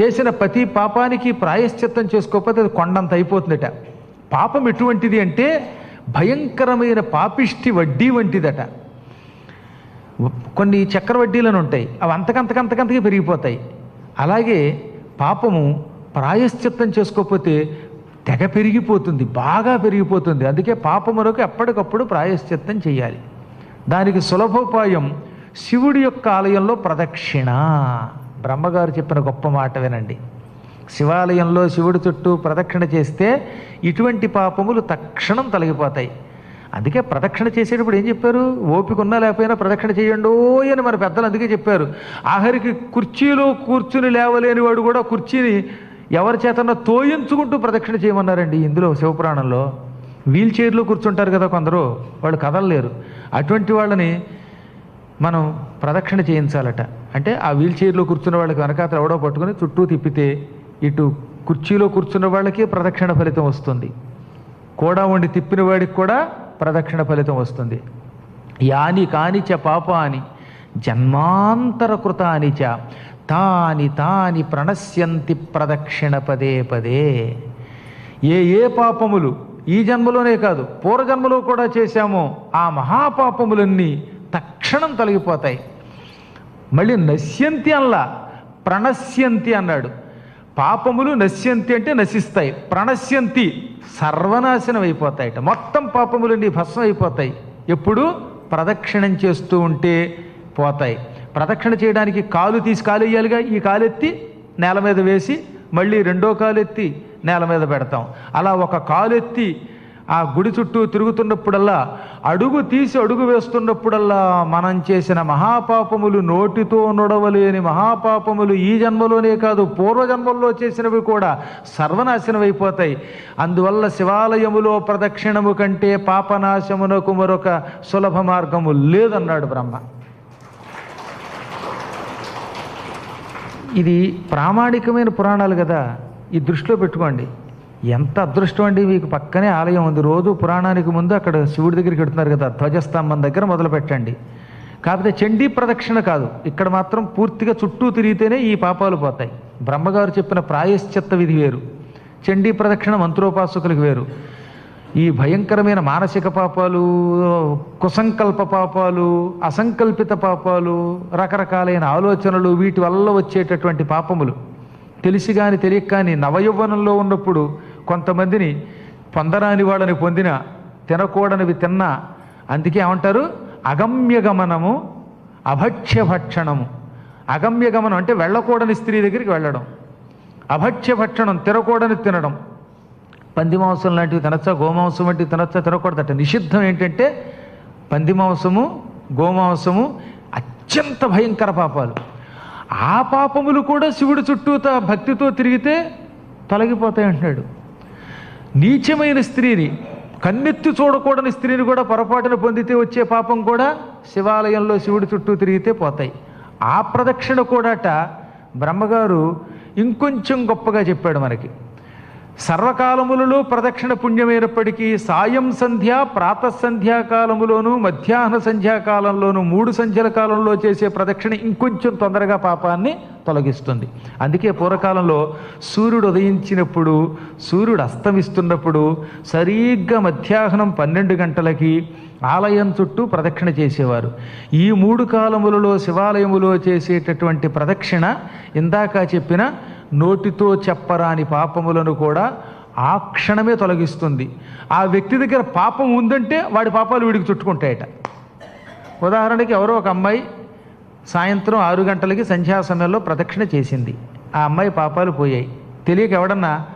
చేసిన ప్రతి పాపానికి ప్రాయశ్చిత్తం చేసుకోకపోతే అది కొండంత అయిపోతుందట. పాపం ఎటువంటిది అంటే భయంకరమైన పాపిష్టి వడ్డీ వంటిదట. కొన్ని చక్రవడ్డీలను ఉంటాయి. అవి అంతకంతకంతకంతకి పెరిగిపోతాయి. అలాగే పాపము ప్రాయశ్చిత్తం చేసుకోకపోతే తెగ పెరిగిపోతుంది బాగా పెరిగిపోతుంది. అందుకే పాపములకు ఎప్పటికప్పుడు ప్రాయశ్చిత్తం చేయాలి. దానికి సులభోపాయం శివుడి యొక్క ఆలయంలో ప్రదక్షిణ. బ్రహ్మగారు చెప్పిన గొప్ప మాట వినండి. శివాలయంలో శివుడి చుట్టూ ప్రదక్షిణ చేస్తే ఇటువంటి పాపములు తక్షణం తొలగిపోతాయి. అందుకే ప్రదక్షిణ చేసేటప్పుడు ఏం చెప్పారు? ఓపిక ఉన్నా లేకపోయినా ప్రదక్షిణ చేయండి అని మన పెద్దలు అందుకే చెప్పారు. ఆఖరికి కుర్చీలో కూర్చుని లేవలేని వాడు కూడా కుర్చీని ఎవరి చేతన్నా తోయించుకుంటూ ప్రదక్షిణ చేయమన్నారండి. ఇందులో శివపురాణంలో వీల్ చైర్లో కూర్చుంటారు కదా కొందరు వాళ్ళు కదలలేరు. అటువంటి వాళ్ళని మనం ప్రదక్షిణ చేయించాలట. అంటే ఆ వీల్ చైర్లో కూర్చున్న వాళ్ళకి వెనకాతలు ఎవడో పట్టుకుని చుట్టూ తిప్పితే ఇటు కుర్చీలో కూర్చున్న వాళ్ళకి ప్రదక్షిణ ఫలితం వస్తుంది. కూడా ఉండి తిప్పిన వాడికి కూడా ప్రదక్షిణ ఫలితం వస్తుంది. యాని కానిచ పాపాని జన్మాంతర కృతాని చ తాని తాని ప్రణశ్యంతి ప్రదక్షిణ పదే పదే. ఏ ఏ పాపములు ఈ జన్మలోనే కాదు పూర్వజన్మలో కూడా చేశామో ఆ మహాపాపములన్నీ తక్షణం తొలగిపోతాయి. మళ్ళీ నశ్యంతి అనలా ప్రణశ్యంతి అన్నాడు. పాపములు నశ్యంతి అంటే నశిస్తాయి. ప్రణశ్యంతి సర్వనాశనం అయిపోతాయట. మొత్తం పాపములన్నీ భస్మం అయిపోతాయి. ఎప్పుడు? ప్రదక్షిణం చేస్తూ ఉంటే పోతాయి. ప్రదక్షిణ చేయడానికి కాలు తీసి కాలు వేయాలిగా? ఈ కాలెత్తి నేల మీద వేసి మళ్ళీ రెండో కాలు ఎత్తి నేల మీద పెడతాం. అలా ఒక కాలు ఎత్తి ఆ గుడి చుట్టూ తిరుగుతున్నప్పుడల్లా అడుగు తీసి అడుగు వేస్తున్నప్పుడల్లా మనం చేసిన మహాపాపములు నోటితో నొడవలేని మహాపాపములు ఈ జన్మలోనే కాదు పూర్వజన్మల్లో చేసినవి కూడా సర్వనాశనం అయిపోతాయి. అందువల్ల శివాలయములో ప్రదక్షిణము కంటే పాపనాశమునకు మరొక సులభ మార్గము లేదన్నాడు బ్రహ్మ. ఇది ప్రామాణికమైన పురాణాలు కదా ఈ దృష్టిలో పెట్టుకోండి. ఎంత అదృష్టం అండి మీకు పక్కనే ఆలయం ఉంది. రోజు పురాణానికి ముందు అక్కడ శివుడి దగ్గరికి వెళ్తున్నారు కదా ధ్వజస్తంభం దగ్గర మొదలు పెట్టండి. కాకపోతే చండీ ప్రదక్షిణ కాదు. ఇక్కడ మాత్రం పూర్తిగా చుట్టూ తిరిగితేనే ఈ పాపాలు పోతాయి. బ్రహ్మగారు చెప్పిన ప్రాయశ్చిత్త విధి వేరు. చండీ ప్రదక్షిణ మంత్రోపాసకులకు వేరు. ఈ భయంకరమైన మానసిక పాపాలు కుసంకల్ప పాపాలు అసంకల్పిత పాపాలు రకరకాలైన ఆలోచనలు వీటి వల్ల వచ్చేటటువంటి పాపములు. తెలిసి కానీ తెలియక కానీ నవయౌవనంలో ఉన్నప్పుడు కొంతమందిని పొందరాని వాళ్ళని పొందిన తినకూడనివి తిన్న అందుకే ఏమంటారు? అగమ్యగమనము అభక్ష్యభక్షణము అగమ్యగమనం అంటే వెళ్ళకూడని స్త్రీ దగ్గరికి వెళ్ళడం. అభక్ష్యభక్షణం తినకూడని తినడం. పంది మాంసం లాంటివి తినచ్చా? గోమాంసం వంటివి తినచ్చా? తినకూడదట నిషిద్ధం ఏంటంటే పంది మాంసము గోమాంసము అత్యంత భయంకర పాపాలు. ఆ పాపములు కూడా శివుడి చుట్టూ భక్తితో తిరిగితే తొలగిపోతాయి అంటున్నాడు. నీచమైన స్త్రీని కన్నెత్తి చూడకూడని స్త్రీని కూడా పొరపాటున పొందితే వచ్చే పాపం కూడా శివాలయంలో శివుడి చుట్టూ తిరిగితే పోతాయి. ఆ ప్రదక్షిణ కూడాట బ్రహ్మగారు ఇంకొంచెం గొప్పగా చెప్పాడు మనకి. సర్వకాలములలో ప్రదక్షిణ పుణ్యమైనప్పటికీ సాయం సంధ్య ప్రాత సంధ్యాకాలములోను మధ్యాహ్న సంధ్యాకాలంలోను మూడు సంధ్యల కాలంలో చేసే ప్రదక్షిణ ఇంకొంచెం తొందరగా పాపాన్ని తొలగిస్తుంది. అందుకే పూర్వకాలంలో సూర్యుడు ఉదయించినప్పుడు సూర్యుడు అస్తమిస్తున్నప్పుడు సరిగ్గా మధ్యాహ్నం పన్నెండు గంటలకి ఆలయం చుట్టూ ప్రదక్షిణ చేసేవారు. ఈ మూడు కాలములలో శివాలయములో చేసేటటువంటి ప్రదక్షిణ ఇందాక చెప్పిన నోటితో చెప్పరాని పాపములను కూడా ఆ క్షణమే తొలగిస్తుంది. ఆ వ్యక్తి దగ్గర పాపం ఉందంటే వాడి పాపాలు వీడికి చుట్టుకుంటాయట. ఉదాహరణకి ఎవరో ఒక అమ్మాయి సాయంత్రం ఆరు గంటలకి సంధ్యా సమయంలో ప్రదక్షిణ చేసింది. ఆ అమ్మాయి పాపాలు పోయాయి. తెలియక ఎవడన్నా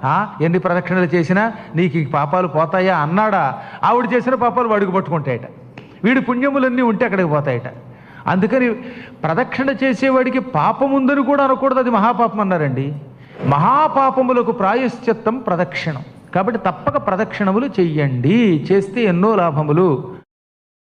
ఎన్ని ప్రదక్షిణలు చేసినా నీకు ఈ పాపాలు పోతాయా? అన్నాడా ఆవిడ చేసిన పాపాలు వాడికి పట్టుకుంటాయట. వీడి పుణ్యములన్నీ ఉంటే అక్కడికి పోతాయట. అందుకని ప్రదక్షిణ చేసేవాడికి పాపం ఉందని కూడా అనకూడదు అది మహాపాపం అన్నారండి. మహాపాపములకు ప్రాయశ్చిత్తం ప్రదక్షిణం. కాబట్టి తప్పక ప్రదక్షిణములు చెయ్యండి చేస్తే ఎన్నో లాభములు.